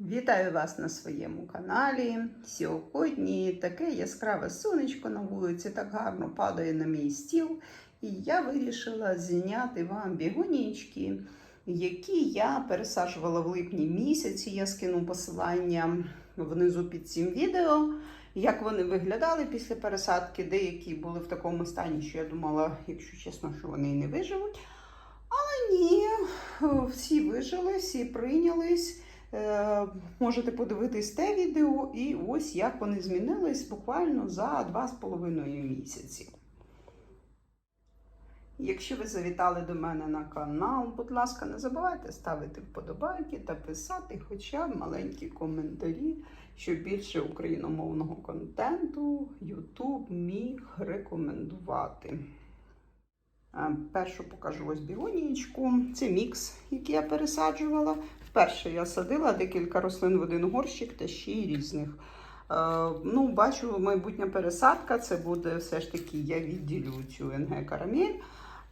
Вітаю вас на своєму каналі. Сьогодні таке яскраве сонечко на вулиці так гарно падає на мій стіл. І я вирішила зняти вам бігонічки, які я пересаджувала в липні місяці. Я скину посилання внизу під цим відео. Як вони виглядали після пересадки, деякі були в такому стані, що я думала, якщо чесно, що вони і не виживуть. Але ні, всі вижили, всі прийнялись. Е, Можете подивитись те відео, і ось як вони змінились буквально за 2,5 місяці. Якщо ви завітали до мене на канал, будь ласка, не забувайте ставити вподобайки та писати хоча б маленькі коментарі, щоб більше україномовного контенту YouTube міг рекомендувати. Першу покажу ось бігонієчку. Це мікс, який я пересаджувала. Вперше я садила декілька рослин в один горщик та ще й різних. Е, ну, Бачу, майбутня пересадка це буде все ж таки, я відділю цю НГ карамель.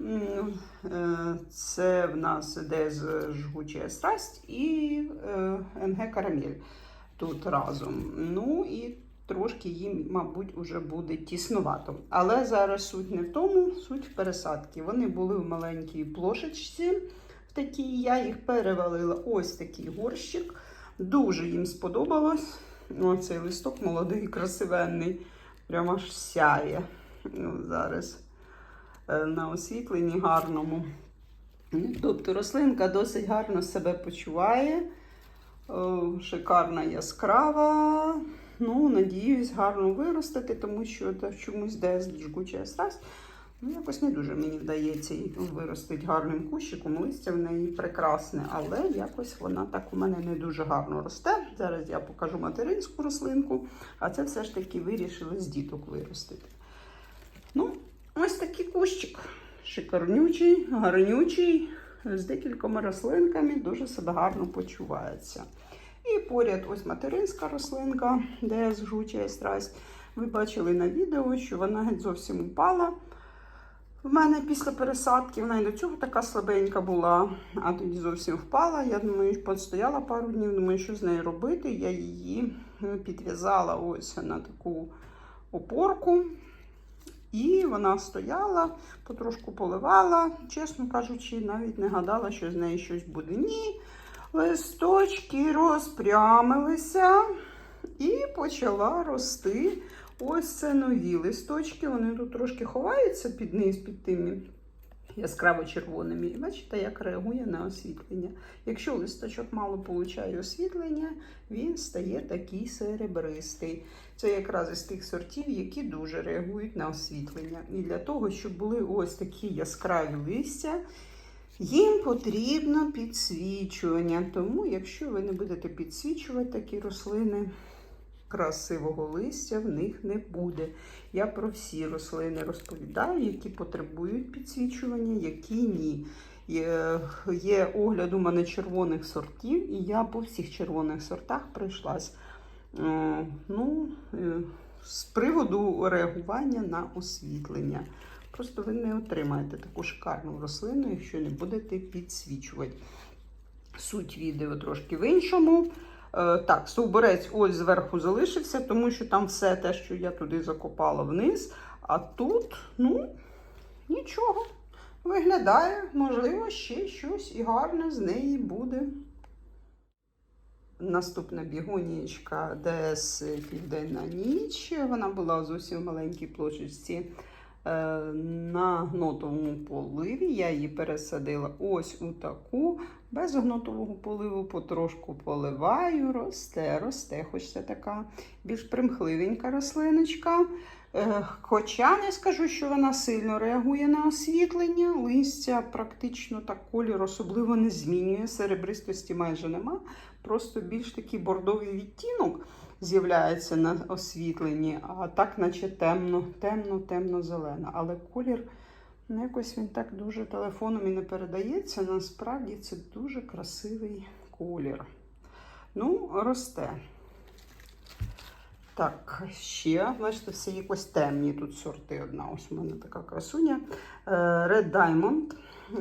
Е, Це в нас іде з жгуча страсть і е, НГ карамель тут разом. Ну і трошки їм, мабуть, уже буде тіснувато. Але зараз суть не в тому, суть в пересадці. Вони були в маленькій плошечці в такій, я їх перевалила ось такий горщик. Дуже їм сподобалось. Оцей листок молодий, красивенний, прямо аж сяє. Ну, зараз е, на освітленні гарному. Тобто рослинка досить гарно себе почуває. Шикарна яскрава. Ну, надіюсь, гарно виростити, тому що та чомусь де жгуча страсть. Ну, якось не дуже мені вдається її виростити гарним кущиком. Листя в неї прекрасне, але якось вона так у мене не дуже гарно росте. Зараз я покажу материнську рослинку, а це все ж таки вирішили з діток виростити. Ну, ось такий кущик. Шикарнючий, гарнючий, з декількома рослинками, дуже себе гарно почувається. І поряд ось материнська рослинка, де зжучує страсть. Ви бачили на відео, що вона геть зовсім упала. В мене після пересадки вона і до цього така слабенька була, а тоді зовсім впала. Я думаю, постояла пару днів, думаю, що з нею робити. Я її підв'язала ось на таку опорку. І вона стояла, потрошку поливала. Чесно кажучи, навіть не гадала, що з нею щось буде. Ні. Листочки розпрямилися і почала рости. Ось це нові листочки. Вони тут трошки ховаються під низ, під тими яскраво-червоними. Бачите, як реагує на освітлення. Якщо листочок мало получає освітлення, він стає такий серебристий. Це якраз із тих сортів, які дуже реагують на освітлення. І для того, щоб були ось такі яскраві листя. Їм потрібно підсвічування, тому якщо ви не будете підсвічувати такі рослини, красивого листя в них не буде. Я про всі рослини розповідаю, які потребують підсвічування, які ні. Є, огляд у мене червоних сортів, і я по всіх червоних сортах пройшлась. Е, ну, е, з приводу реагування на освітлення. Просто ви не отримаєте таку шикарну рослину, якщо не будете підсвічувати. Суть відео трошки в іншому. Е, Так, стовбурець ось зверху залишився, тому що там все те, що я туди закопала вниз. А тут, ну, нічого. Виглядає, можливо, ще щось і гарне з неї буде. Наступна бігонієчка ДС Південна ніч. Вона була зовсім в маленькій площечці е, на гнотовому поливі. Я її пересадила ось у таку. Без гнотового поливу потрошку поливаю, росте, росте, хоч це така більш примхливенька рослиночка. Е, Хоча не скажу, що вона сильно реагує на освітлення, листя практично так колір особливо не змінює, серебристості майже нема. Просто більш такий бордовий відтінок з'являється на освітленні, а так, наче темно, темно, темно-зелена. Але колір ну, якось він так дуже телефоном і не передається. Насправді це дуже красивий колір. Ну, росте. Так, ще, бачите, всі якось темні тут сорти. Одна ось у мене така красуня. Е, Red Diamond.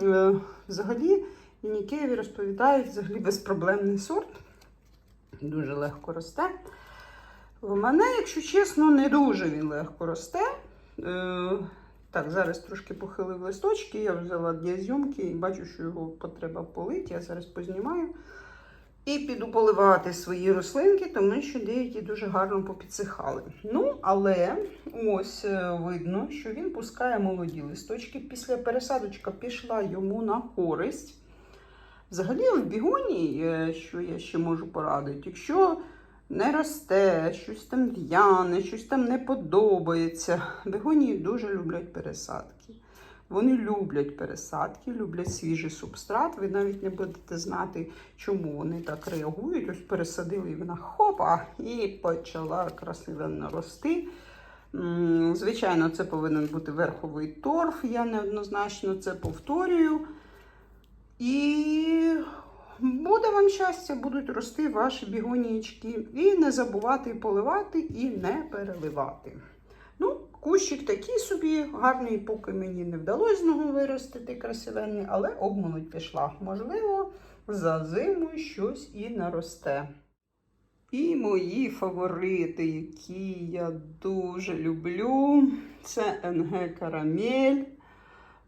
Е, Взагалі, Нікеєві розповідають, взагалі безпроблемний сорт. дуже легко росте. В мене, якщо чесно, не дуже він легко росте. Е, так, зараз трошки похилив листочки, я взяла для зйомки і бачу, що його потреба полити. Я зараз познімаю. І піду поливати свої рослинки, тому що деякі дуже гарно попідсихали. Ну, але ось е, видно, що він пускає молоді листочки. Після пересадочка пішла йому на користь. Взагалі, в бігоні, е, що я ще можу порадити, якщо не росте, щось там в'яне, щось там не подобається. Бігонії дуже люблять пересадки. Вони люблять пересадки, люблять свіжий субстрат. Ви навіть не будете знати, чому вони так реагують. Ось пересадили і вона хопа і почала красиво рости. Звичайно, це повинен бути верховий торф. Я неоднозначно це повторюю. І буде вам щастя, будуть рости ваші бігонієчки. І не забувати поливати і не переливати. Ну, кущик такий собі, гарний, поки мені не вдалося з нього виростити красивенний, але обмолодь пішла. Можливо, за зиму щось і наросте. І мої фаворити, які я дуже люблю, це НГ Карамель.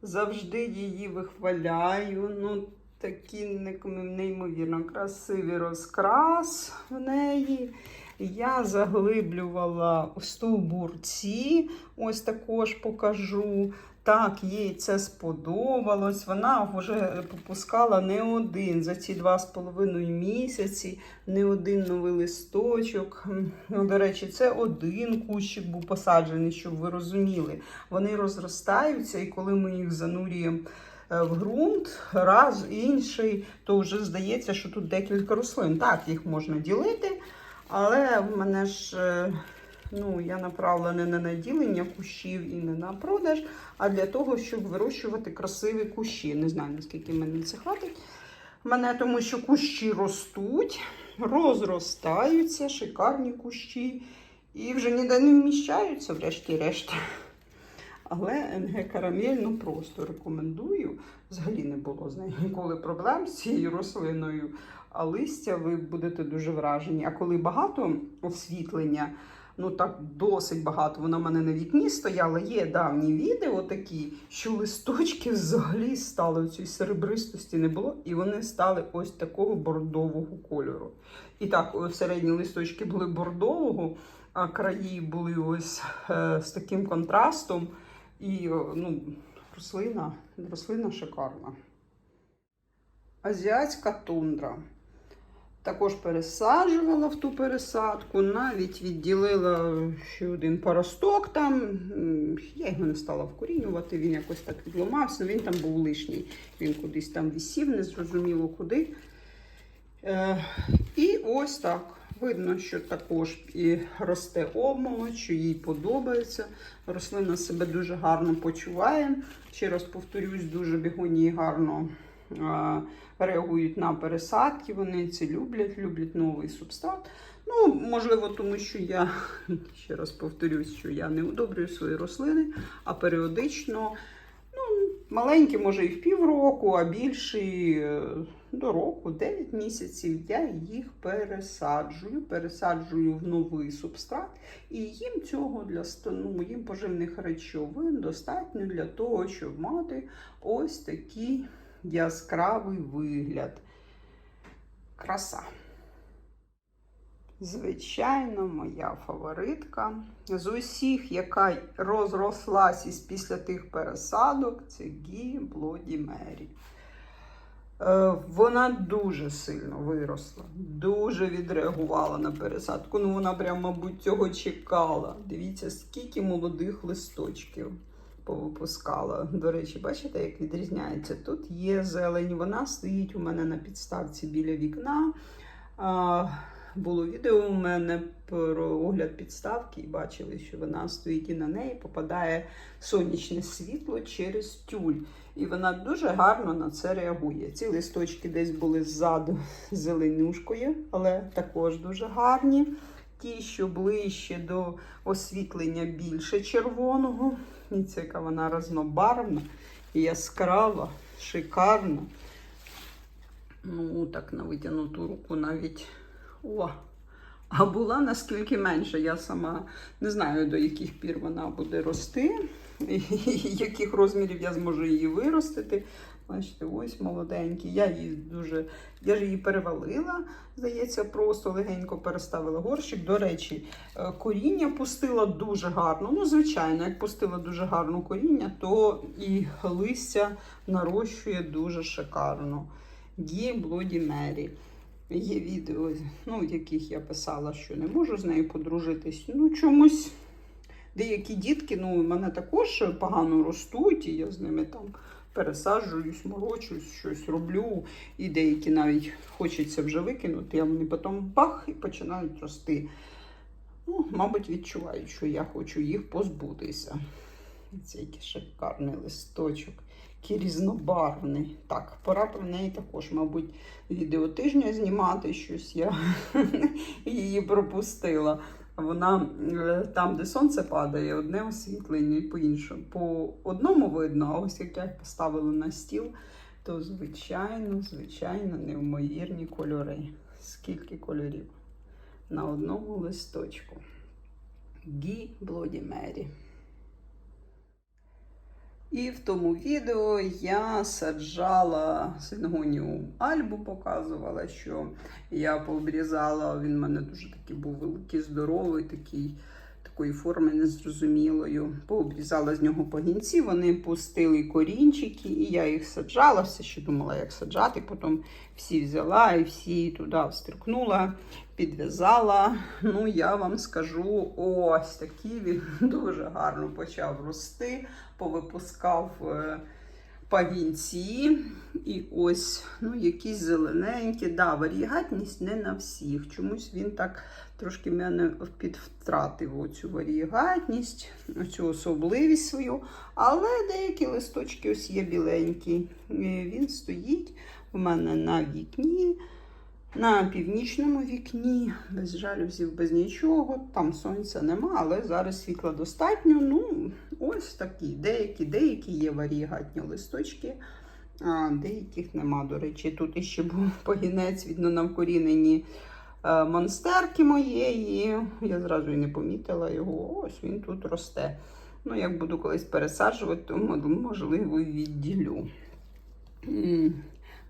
Завжди її вихваляю. Ну, такі неймовірно красивий розкрас в неї. Я заглиблювала стовбурці, ось також покажу. Так, їй це сподобалось. Вона вже попускала не один за ці два з половиною місяці, не один новий листочок. Ну, до речі, це один кущик був посаджений, щоб ви розуміли. Вони розростаються, і коли ми їх занурюємо в ґрунт, раз інший, то вже здається, що тут декілька рослин. Так, їх можна ділити. Але в мене ж е, ну, я направлена не на ділення кущів і не на продаж, а для того, щоб вирощувати красиві кущі. Не знаю, наскільки мені це хватить. Мене, тому що кущі ростуть, розростаються, шикарні кущі. І вже ніде не вміщаються, врешті-решт. Але НГ Карамель ну просто рекомендую. Взагалі не було з нею ніколи проблем з цією рослиною. А листя ви будете дуже вражені. А коли багато освітлення, ну так досить багато, воно в мене на вікні стояло, є давні відео такі, що листочки взагалі стали цій серебристості не було, і вони стали ось такого бордового кольору. І так, середні листочки були бордового, а краї були ось е, з таким контрастом. І ну, рослина, рослина шикарна. Азіатська тундра. Також пересаджувала в ту пересадку, навіть відділила ще один паросток там. Я його не стала вкорінювати, він якось так відламався, він там був лишній. Він кудись там висів, незрозуміло куди. Е, і ось так. Видно, що також і росте обмолодь, що їй подобається. Рослина себе дуже гарно почуває. Ще раз повторюсь, дуже бігонії гарно е, реагують на пересадки. Вони це люблять, люблять новий субстрат. Ну, можливо, тому що я ще раз повторюсь, що я не удобрюю свої рослини, а періодично. Маленькі, може, і в півроку, а більші е, до року, 9 місяців, я їх пересаджую, пересаджую в новий субстрат, і їм цього для ну, їм поживних речовин достатньо для того, щоб мати ось такий яскравий вигляд. Краса. Звичайно, моя фаворитка. З усіх, яка розрослась із після тих пересадок, це Гі Блоді Мері. Е, Вона дуже сильно виросла, дуже відреагувала на пересадку. Ну, вона прям, мабуть, цього чекала. Дивіться, скільки молодих листочків повипускала. До речі, бачите, як відрізняється? Тут є зелень, вона стоїть у мене на підставці біля вікна. Було відео у мене про огляд підставки, і бачили, що вона стоїть і на неї попадає сонячне світло через тюль. І вона дуже гарно на це реагує. Ці листочки десь були ззаду зеленюшкою, але також дуже гарні. Ті, що ближче до освітлення більше червоного. І це яка вона разнобарвна, яскрава, шикарна. Ну, так на витягнуту руку навіть О! А була наскільки менше. Я сама не знаю, до яких пір вона буде рости, і яких розмірів я зможу її виростити. Бачите, ось молоденькі. Я її дуже. Я ж її перевалила, здається, просто легенько переставила горщик. До речі, е, коріння пустила дуже гарно. Ну, звичайно, як пустила дуже гарно коріння, то і листя нарощує дуже шикарно. Гі Блоді Мері. Є відео, ну, яких я писала, що не можу з нею подружитись. Ну, чомусь деякі дітки, ну, мене також погано ростуть, і я з ними там пересаджуюсь, морочусь, щось роблю. І деякі навіть хочеться вже викинути, а вони потім бах і починають рости. Ну, мабуть, відчувають, що я хочу їх позбутися. Це який шикарний листочок, який різнобарвний. Так, пора про неї також, мабуть, відео тижня знімати щось. Я її пропустила. Вона е, там, де сонце падає, одне освітлення, і по іншому. По одному видно, а ось як я поставила на стіл, то звичайно, звичайно, невмовірні кольори. Скільки кольорів на одному листочку. Гі Блоді Мері. І в тому відео я саджала сингоніум альбу, показувала, що я пообрізала. Він в мене дуже такий був великий, здоровий, такий, такої форми незрозумілою. Пообрізала з нього пагінці, вони пустили корінчики, і я їх саджала, все ще думала, як саджати. Потім всі взяла і всі туди встрикнула, підв'язала. Ну, я вам скажу, ось такий він дуже гарно почав рости повипускав пагінці. І ось ну, якісь зелененькі. Да, варігатність не на всіх. Чомусь він так трошки мене підвтратив оцю варігатність, оцю особливість свою. Але деякі листочки ось є біленькі. Він стоїть у мене на вікні. На північному вікні, без жалюзів, без нічого. Там сонця нема, але зараз світла достатньо. Ну, ось такі. Деякі, деякі є варігатні листочки, а деяких нема. До речі, тут іще був погінець, видно, на вкоріненні е, монстерки моєї. Я зразу і не помітила його. Ось він тут росте. Ну, як буду колись пересаджувати, то можливо відділю.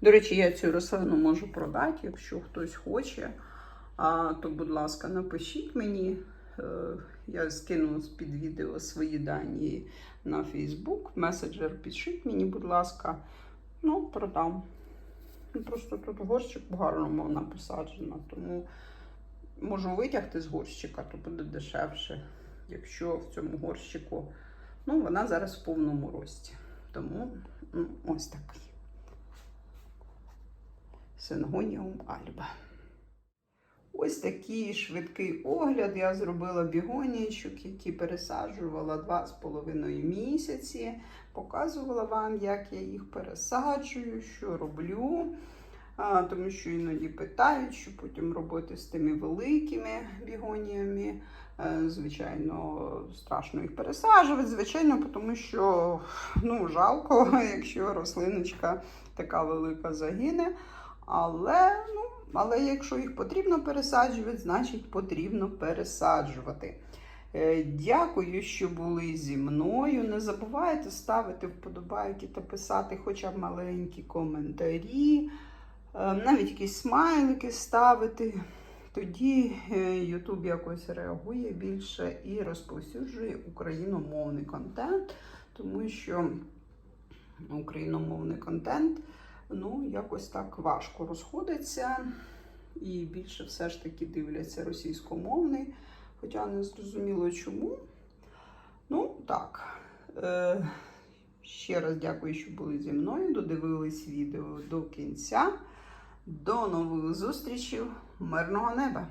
До речі, я цю рослину можу продати, якщо хтось хоче. То, будь ласка, напишіть мені. Е, Я скину під відео свої дані на Facebook. Меседжер пишіть мені, будь ласка. Ну, продам. Ну, Просто тут горщик гарно вона посаджена, тому можу витягти з горщика, то буде дешевше, якщо в цьому горщику. Ну, вона зараз в повному рості. Тому ну, ось такий. Сингоніум Альба. Ось такий швидкий огляд. Я зробила бігонічок, які пересаджувала 2,5 місяці. Показувала вам, як я їх пересаджую, що роблю. А, тому що іноді питають, що потім робити з тими великими бігоніями. Е, Звичайно, страшно їх пересаджувати, звичайно, тому що ну, жалко, якщо рослиночка така велика загине. Але, ну, але якщо їх потрібно пересаджувати, значить потрібно пересаджувати. Е, Дякую, що були зі мною. Не забувайте ставити вподобайки та писати хоча б маленькі коментарі, е, навіть якісь смайлики ставити. Тоді е, YouTube якось реагує більше і розповсюджує україномовний контент, тому що україномовний контент ну, якось так важко розходиться. І більше все ж таки дивляться російськомовний, хоча не зрозуміло чому. Ну, так. Е, ще раз дякую, що були зі мною. Додивились відео до кінця. До нових зустрічей. Мирного неба!